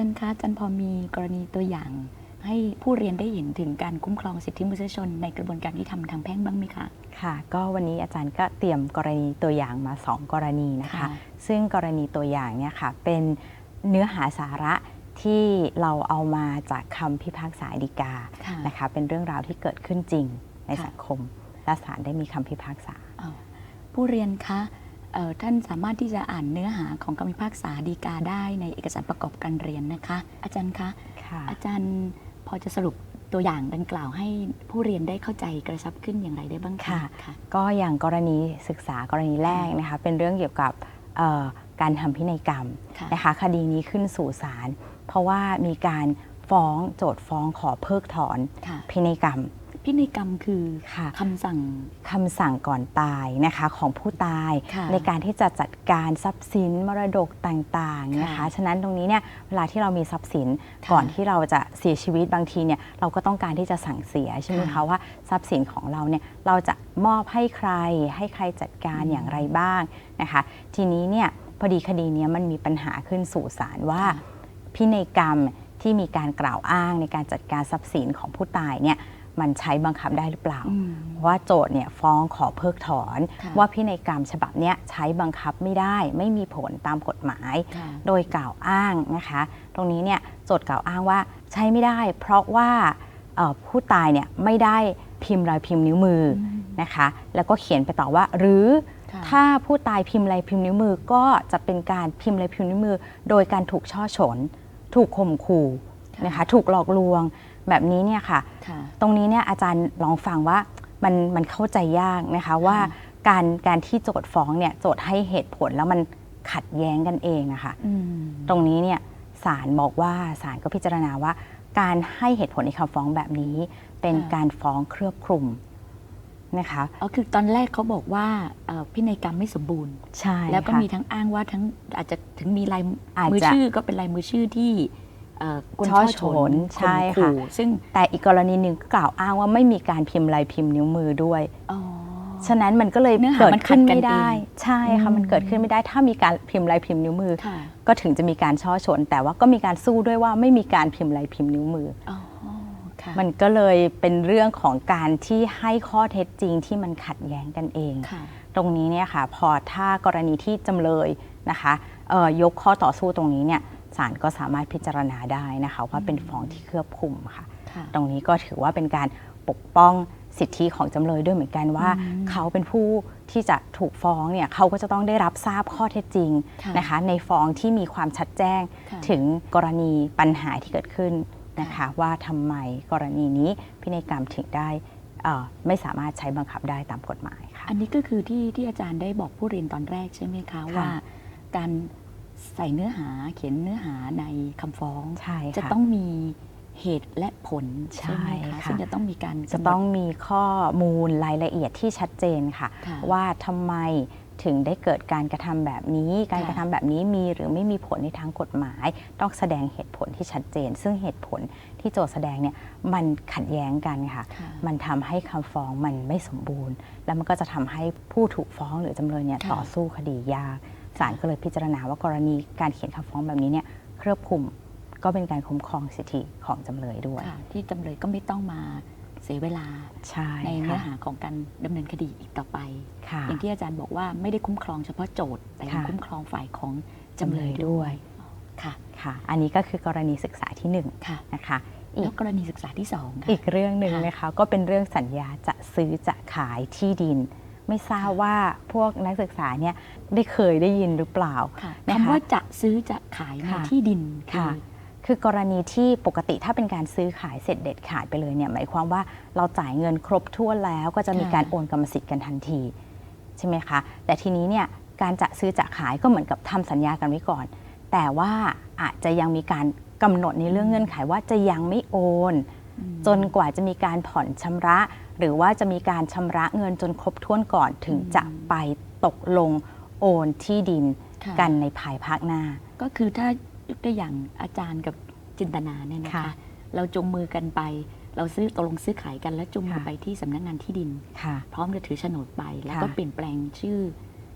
ารย์คะอาจารย์พอมีกรณีตัวอย่าง ให้ผู้เรียนได้เห็นถึงการคุ้มครองสิทธิมนุษยชนในกระบวนการยุติธรรมทางแพ่งบ้างไหมคะค่ะ ก็วันนี้อาจารย์ก็เตรียมกรณีตัวอย่างมา 2 กรณีนะคะค่ะซึ่งกรณีตัวอย่างเนี่ยค่ะเป็นเนื้อหาสาระที่เราเอามาจากคำพิพากษาฎีกาค่ะนะคะเป็นเรื่องราวที่เกิดขึ้นจริงในค่ะสังคม และศาลได้มีคำพิพากษาอ้าวผู้เรียนคะเอ่อ ท่านสามารถที่จะอ่านเนื้อหาของคำพิพากษาฎีกาได้ในเอกสารประกอบการเรียนนะคะ อาจารย์คะค่ะอาจารย์พอจะสรุปตัวอย่างดังกล่าวให้ผู้เรียนได้เข้าใจกระชับขึ้นอย่างไรได้บ้างคะค่ะค่ะก็อย่างกรณีศึกษากรณีแรกนะคะเป็นเรื่องเกี่ยวกับเอ่อการทำพินัยกรรมค่ะนะคะคดีนี้ขึ้นสู่ศาลเพราะว่ามีการฟ้องโจทย์ฟ้องขอเพิกถอนค่ะพินัยกรรม พินัยกรรมคือค่ะคำสั่งคำสั่งก่อนตายนะคะของผู้ตายค่ะในการที่จะจัดการทรัพย์สินมรดกต่างๆนะคะค่ะฉะนั้นตรงนี้เนี่ยเวลาที่เรามีทรัพย์สินค่ะก่อนที่เราจะเสียชีวิตบางทีเนี่ยเราก็ต้องการที่จะสั่งเสียใช่ไหมค่ะคะว่าทรัพย์สินของเราเนี่ยเราจะมอบให้ใคร ให้ใครจัดการอืมอย่างไรบ้างนะคะ ทีนี้เนี่ยพอดีคดีเนี้ยมันมีปัญหาขึ้นสู่ศาลว่าค่ะพินัยกรรมที่มีการกล่าวอ้างในการจัดการทรัพย์สินของผู้ตายเนี่ย มันใช้บังคับได้หรือเปล่าอืมว่าโจทย์เนี่ยฟ้องขอเพิกถอนค่ะว่าพินัยกรรมฉบับเนี้ยใช้บังคับไม่ได้ ไม่มีผลตามกฎหมายค่ะโดยกล่าวอ้างนะคะ ตรงนี้เนี่ยโจทย์กล่าวอ้างว่าใช้ไม่ได้ เพราะว่าเอ่อผู้ตายเนี่ยไม่ได้พิมพ์รอยพิมพ์นิ้วมืออมนะคะ แล้วก็เขียนไปต่อว่าหรือค่ะถ้าผู้ตายพิมพ์ลายพิมพ์นิ้วมือก็จะเป็นการพิมพ์ลายพิมพ์นิ้วมือ โดยการถูกช่อฉน ถูกข่มขู่นะคะ ถูกหลอกลวง แบบนี้เนี่ยค่ะค่ะ ตรงนี้เนี่ยอาจารย์ลองฟังว่ามันมันเข้าใจยากนะคะว่าการการที่โจทย์ฟ้องเนี่ยโจทย์ให้เหตุผลแล้วมันขัดแย้งกันเองนะคะอืมตรงนี้เนี่ยศาลบอกว่าศาลก็พิจารณาว่า การให้เหตุผลในคำฟ้องแบบนี้ เป็นค่ะการฟ้องเครือบคลุมนะคะอ๋อคือตอนแรกเขาบอกว่าเอ่อพินัยกรรมไม่สมบูรณ์ ใช่ แล้วก็ค่ะมีทั้งอ้างว่าทั้งอาจจะถึงมีลายอาจมือจะชื่อก็เป็นลายมือชื่อที่เอ่อกล ช่อช่อฉฉนนใช่ข่มค่ะขู่ซึ่งแต่อีกกรณีหนึ่งก็กล่าวอ้างว่าไม่มีการพิมพ์ลายพิมพ์นิ้วมือด้วยอ๋อฉะนั้นมันก็เลยเนื้อหาเกิดมันขัขึ้ดนกันไม่ได้เองใช่ค่ะอืมมันเกิดขึ้นไม่ได้ ถ้ามีการพิมพ์ลายพิมพ์นิ้วมือค่ะก็ถึงจะมีการช่อฉนแต่ว่าก็มีการสู้ด้วยว่าไม่มีการพิมพ์ลายพิมพ์นิ้วมืออ๋อค่ะมันก็เลยเป็นเรื่องของการที่ให้ข้อเท็จจริงที่มันขัดแย้งกันเองค่ะตรงนี้เนี่ยค่ะพอถ้ากรณีที่จำเลยนะคะเอ่อยกข้อต่อสู้ตรงนี้เนี่ย ศาลก็สามารถพิจารณาได้นะคะว่าเป็นฟ้องที่เครือบคลุมค่ะค่ะ ตรงนี้ก็ถือว่าเป็นการปกป้องสิทธิของจำเลยด้วยเหมือนกันว่าอืมเขาเป็นผู้ที่จะถูกฟ้องเนี่ยเขาก็จะต้องได้รับทราบข้อเท็จจริงค่ะนะคะในฟ้องที่มีความชัดแจ้งค่ะถึงกรณีปัญหาที่เกิดขึ้นนะคะว่าทำไมกรณีนี้พินัยกรรมถึงได้เอ่อไม่สามารถใช้บังคับได้ตามกฎหมายค่ะอันนี้ก็คือที่ที่อาจารย์ได้บอกผู้เรียนตอนแรกใช่ไหมคะว่า การ ใส่เนื้อหาเขียนเนื้อหาในคำฟ้องใช่จะค่ะต้องมีเหตุและผลใช่ไหมใช่คะค่ะซึ่งจะต้องมีการจะต้องมีข้อมูลรายละเอียดที่ชัดเจนค่ะค่ะว่าทำไมถึงได้เกิดการกระทำแบบนี้ การค่ะกระทำแบบนี้มีหรือไม่มีผลในทางกฎหมาย ต้องแสดงเหตุผลที่ชัดเจน ซึ่งเหตุผลที่โจทย์แสดงเนี่ยมันขัดแย้งกันค่ะค่ะมันทำให้คำฟ้องมันไม่สมบูรณ์ แล้วมันก็จะทำให้ผู้ถูกฟ้องหรือจำเลยเนี่ยค่ะต่อสู้คดียาก ศาลก็เลยพิจารณาว่ากรณีการเขียนคำฟ้องแบบนี้เนี่ยเครือบคลุมก็เป็นการคุ้มครองสิทธิของจำเลยด้วย ค่ะที่จำเลยก็ไม่ต้องมาเสียเวลาใช่ในเนื้อค่ะหาของการดำเนินคดีอีกต่อไป ค่ะ อย่างที่อาจารย์บอกว่าไม่ได้คุ้มครองเฉพาะโจทย์ แต่ยังค่ะ คุ้มครองฝ่ายของจำเลยด้วยค่ะค่ะ อันนี้ก็คือกรณีศึกษาที่หนึ่งค่ะ นะคะ อีแล้กวกรณีศึกษาที่สองค่ะ อีกเรื่องหนึ่งค่ะ นะคะก็เป็นเรื่องสัญญาจะซื้อจะขายที่ดิน ไม่ทราบค่ะว่าพวกนักศึกษาเนี่ยได้เคยได้ยินหรือเปล่าค่ะนะคะคำว่าจะซื้อจะขายในค่ะที่ดินค่ะอคือกรณีที่ปกติถ้าเป็นการซื้อขายเสร็จเด็ดขาดไปเลยเนี่ยหมายความว่าเราจ่ายเงินครบถ้วนแล้วก็จะมีค่ะการโอนกรรมสิทธิ์กันทันทีใช่ไหมคะ แต่ทีนี้เนี่ยการจะซื้อจะขายก็เหมือนกับทำสัญญากันไว้ก่อน แต่ว่าอาจจะยังมีการกำหนดในเรื่องเงื่อนไขว่าจะยังไม่โอนอืม จนกว่าจะมีการผ่อนชำระ หรือว่าจะมีการชำระเงินจนครบถ้วนก่อนถึงอืมจะไปตกลงโอนที่ดินค่ะกันในภายภาคหน้า ก็คือถ้ายกตัวอย่างอาจารย์กับจินตนาเนี่ยนะคะ ค่ะเราจงมือกันไป เราซื้อตกลงซื้อขายกันแล้วจงมือค่ะ ไปที่สำนักงานที่ดิน ค่ะ พร้อมจะถือโฉนดไป แล้วก็ค่ะ เปลี่ยนแปลงชื่อ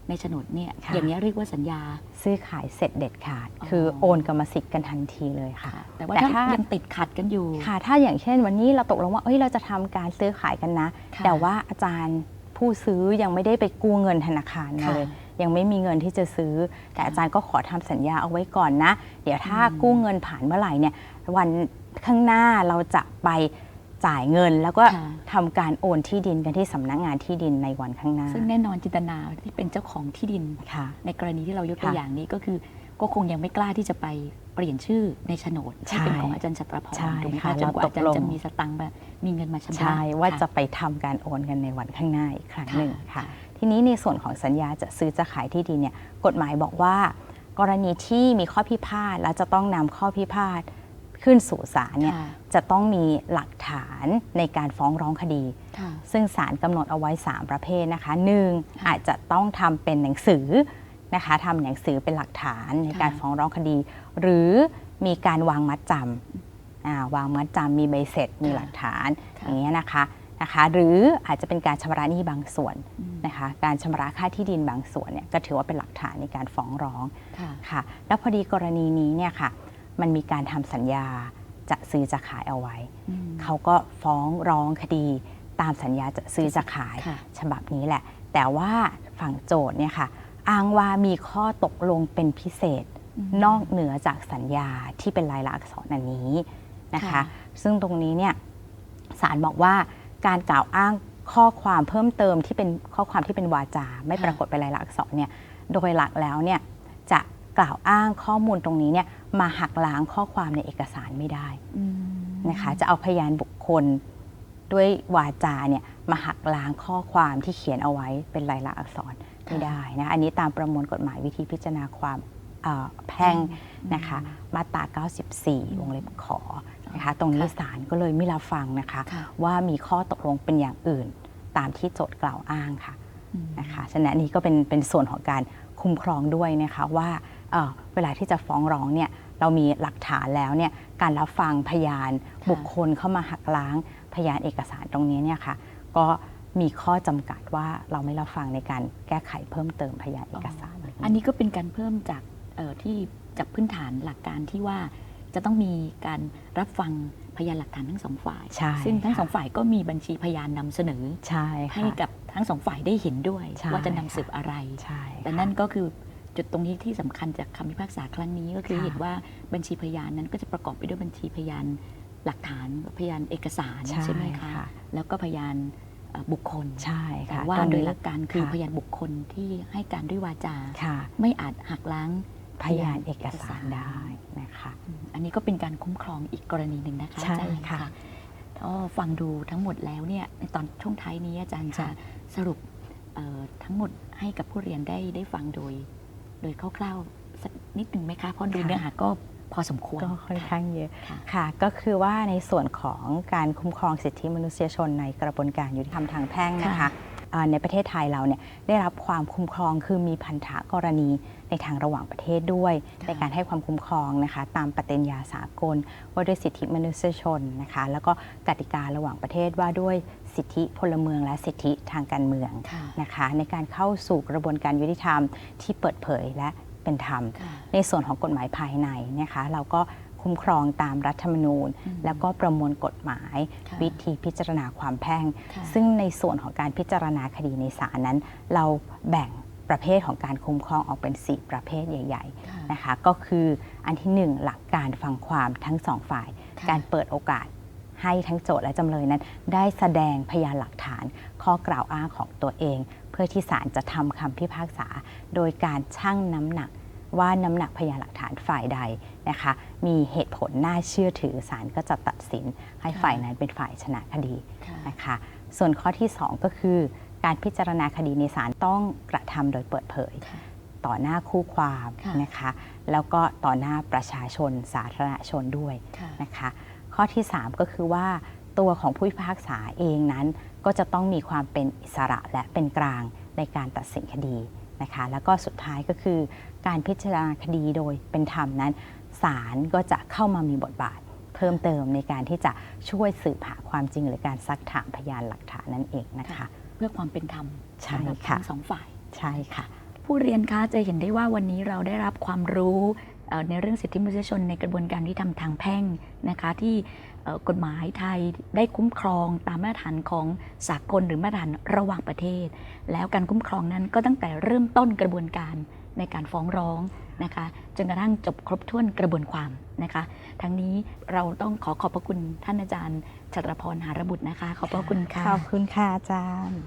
ในโฉนดเนี่ยค่ะ อย่างนี้ยเรียกว่าสัญญา ซื้อขายเสร็จเด็ดขาด อ๋อ คือโอนกรรมสิทธิ์กันทันทีเลยค่ะค่ะ แต่ว่าแต่ถ้าถ้ายั ยังติดขัดกันอยู่ ค่ะ ถ้าอย่างเช่นวันนี้เราตกลงว่าเอ้ยเราจะทำการซื้อขายกันนะ ค่ะแต่ว่าอาจารย์ผู้ซื้อยังไม่ได้ไปกู้เงินธนาคารมาค่ะเลย ยังไม่มีเงินที่จะซื้อ แต่ค่ะอาจารย์ก็ขอทำสัญญาเอาไว้ก่อนนะ เดี๋ยวถ้าอืม กู้เงินผ่านเมื่อไหร่เนี่ยวันข้างหน้าเราจะไป จ่ายเงิน แล้วก็ค่ะทำการโอนที่ดินกันที่สำนักงานที่ดินในวันข้างหน้าซึ่งแน่นอนจินตนาที่เป็นเจ้าของที่ดิน ค่ะ ในกรณีที่เรายกตัวค่ะอย่างนี้ก็คือ ก็คงยังไม่กล้าที่จะไปเปลี่ยนชื่อในโฉนดใช่ที่เป็นของอาจารย์ชัตรพรใช่ถูกไหมค่ะคะจนกว่าเราอาจารย์ตกลงจะมีสตังค์มามีเงินมาชำระใช่ว่าค่จะไปทำการโอนกันในวันข้างหน้าอีกครั้งหนึ่งค่ะค่ะ ทีนี้ในส่วนของสัญญาจะซื้อจะขายที่ดินเนี่ยกฎหมายบอกว่า กรณีที่มีข้อพิพาทแล้วจะต้องนำข้อพิพาท ขึ้นสู่ศาลเนี่ยค่ะจะต้องมีหลักฐานในการฟ้องร้องคดีค่ะซึ่งศาลกำหนดเอาไว้ 3 ประเภทนะคะหนึ่งค่ะอาจจะต้องทำเป็นหนังสือนะคะทำหนังสือเป็นหลักฐานในการค่ะฟ้องร้องคดี หรือมีการวางมัดจำอ่าวางมัดจำมีใบเสร็จมีหลักฐานค่ะอย่างเงี้ยนะคะนะคะหรืออาจจะเป็นการชำระหนี้บางส่วนอืมนะคะการชำระค่าที่ดินบางส่วนเนี่ยก็ถือว่าเป็นหลักฐานในการฟ้องร้องค่ะค่ะแล้วพอดีกรณีนี้เนี่ยค่ะ มันมีการทำสัญญาจะซื้อจะขายเอาไว้อืมเขาก็ฟ้องร้องคดีตามสัญญาจะซื้อจะขายค่ะฉบับนี้แหละ แต่ว่าฝั่งโจทย์เนี่ยค่ะอ้างว่ามีข้อตกลงเป็นพิเศษอืมนอกเหนือจากสัญญาที่เป็นลายลักษณ์อักษรอันนี้นะคะค่ะซึ่งตรงนี้เนี่ยศาลบอกว่าการกล่าวอ้างข้อความเพิ่มเติมที่เป็นข้อความที่เป็นวาจา ไม่ปรากฏเป็นลายลักษณ์อักษรเนี่ยโดยหลักแล้วเนี่ยจะ กล่าวอ้างข้อมูลตรงนี้เนี่ยมาหักล้างข้อความในเอกสารไม่ได้อืมนะคะจะเอาพยานบุคคลด้วยวาจาเนี่ยมาหักล้างข้อความที่เขียนเอาไว้เป็นลายลักษณ์อักษรไม่ได้นะอันนี้ตามประมวลกฎหมายวิธีพิจารณาความเอ่อแพ่งนะคะมาตรา 94 วงเล็บขอนะคะตรงนี้ค่ะศาลก็เลยไม่รับฟังนะคะค่ะว่ามีข้อตกลงเป็นอย่างอื่น ตามที่โจทย์กล่าวอ้างค่ะอืมนะคะฉะนั้นอันนี้ก็เป็นเป็นส่วนของการคุ้มครองด้วยนะคะว่า เอ่อเวลาที่จะฟ้องร้องเนี่ยเรามีหลักฐานแล้วเนี่ยการรับฟังพยานค่ะบุคคลเข้ามาหักล้างพยานเอกสารตรงนี้เนี่ยค่ะก็มีข้อจำกัดว่าเราไม่รับฟังในการแก้ไขเพิ่มเติมพยานเอกสาร อันนี้ก็เป็นการเพิ่มจากเอ่อที่จากพื้นฐานหลักการที่ว่าจะต้องมีการรับฟังพยานหลักฐานทั้งสองฝ่ายใช่ซึ่งทั้งค่ะสองฝ่ายก็มีบัญชีพยานนำเสนอใช่ให้ค่ะกับทั้งสองฝ่ายได้เห็นด้วยใช่ว่าจะนำค่ะสืบอะไรใช่แต่นั่นก็คือ จุดตรงนี้ที่สำคัญจากคำพิพากษาครั้งนี้ก็คือค่ะเห็นว่าบัญชีพยานนั้นก็จะประกอบไปด้วยบัญชีพยานหลักฐานพยานเอกสารใช่ใช่ไหมคะค่ะแล้วก็พยานเอ่อบุคคลใช่แต่ค่ะว่าตรงโดยนี้หลักการคือค่ะพยานบุคคลที่ให้การด้วยวาจาค่ะไม่อาจหักล้างพยานเอกสารได้นะคะอืมอันนี้ก็เป็นการคุ้มครองอีกกรณีหนึ่งนะคะใช่อาจารย์ค่ะก็ฟังดูทั้งหมดแล้วเนี่ยในตอนช่วงท้ายนี้อาจารย์จะค่ะสรุปเอ่อทั้งหมดให้กับผู้เรียนได้ได้ฟังโดย โดยคร่าวๆสักนิดหนึ่งไหมคะเพราะดูเนื้อหาก็พอสมควรก็ค่อนข้างเยอะค่ะค่ะ ก็คือว่าในส่วนของการคุ้มครองสิทธิมนุษยชนในกระบวนการยุติธรรมทางแพ่งนะคะค่ะเอ่อ ในประเทศไทยเราเนี่ยได้รับความคุ้มครองคือมีพันธะกรณีในทางระหว่างประเทศด้วยค่ะในการให้ความคุ้มครองนะคะตามปฏิญญาสากล ว่าด้วยสิทธิมนุษยชนนะคะแล้วก็กติการะหว่างประเทศว่าด้วยสิทธิพลเมืองและสิทธิทางการเมืองค่ะนะคะในการเข้าสู่กระบวนการยุติธรรมที่เปิดเผยและเป็นธรรมค่ะในส่วนของกฎหมายภายในนะคะเราก็ คุ้มครองตามรัฐธรรมนูญอืมแล้วก็ประมวลกฎหมายค่ะวิธีพิจารณาความแพ่งค่ะซึ่งในส่วนของการพิจารณาคดีในศาลนั้น เราแบ่งประเภทของการคุ้มครองออกเป็น 4 ประเภทใหญ่ค่ะๆนะคะ ก็คืออันที่ 1 หลักการฟังความทั้งสองฝ่ายค่ะการเปิดโอกาสให้ทั้งโจทย์และจำเลยนั้น ได้แสดงพยานหลักฐาน ข้อกล่าวอ้างของตัวเอง เพื่อที่ศาลจะทำคำพิพากษา โดยการชั่งน้ำหนัก ว่าน้ำหนักพยานหลักฐานฝ่ายใดนะคะ มีเหตุผลน่าเชื่อถือศาลก็จะตัดสินให้ค่ะฝ่ายนั้นเป็นฝ่ายชนะคดีค่ะนะคะ ส่วนข้อที่ 2 ก็คือ การพิจารณาคดีในศาลต้องกระทำโดยเปิดเผยค่ะต่อหน้าคู่ความค่ะนะคะ แล้วก็ต่อหน้าประชาชนสาธารณชนด้วยค่ะนะคะ ข้อที่ 3 ก็คือว่าตัวของผู้พิพากษาเองนั้น ก็จะต้องมีความเป็นอิสระและเป็นกลางในการตัดสินคดีนะคะ แล้วก็สุดท้ายก็คือ การพิจารณาคดีโดยเป็นธรรมนั้นศาลก็จะเข้ามามีบทบาทเพิ่มเติมในการที่จะช่วยสืบหาความจริง หรือการซักถามพยานหลักฐานนั่นเองนะคะ เพื่อความเป็นธรรมใช่สำหรับค่ะทั้งสองฝ่ายใช่ค่ะ ผู้เรียนคะจะเห็นได้ว่าวันนี้เราได้รับความรู้เอ่อในเรื่องสิทธิมนุษยชนในกระบวนการยุติธรรมทางแพ่งนะคะที่เอ่อกฎหมายไทยได้คุ้มครองตามมาตรฐานของสากลหรือมาตรฐานระหว่างประเทศ แล้วการคุ้มครองนั้นก็ตั้งแต่เริ่มต้นกระบวนการ ในการฟ้องร้องนะคะจนกระทั่งจบครบถ้วนกระบวนความนะคะ ทั้งนี้เราต้องขอขอบพระคุณท่านอาจารย์ชัตรพรหารบุตรนะคะ ขอบพระคุณค่ะ ขอบคุณค่ะอาจารย์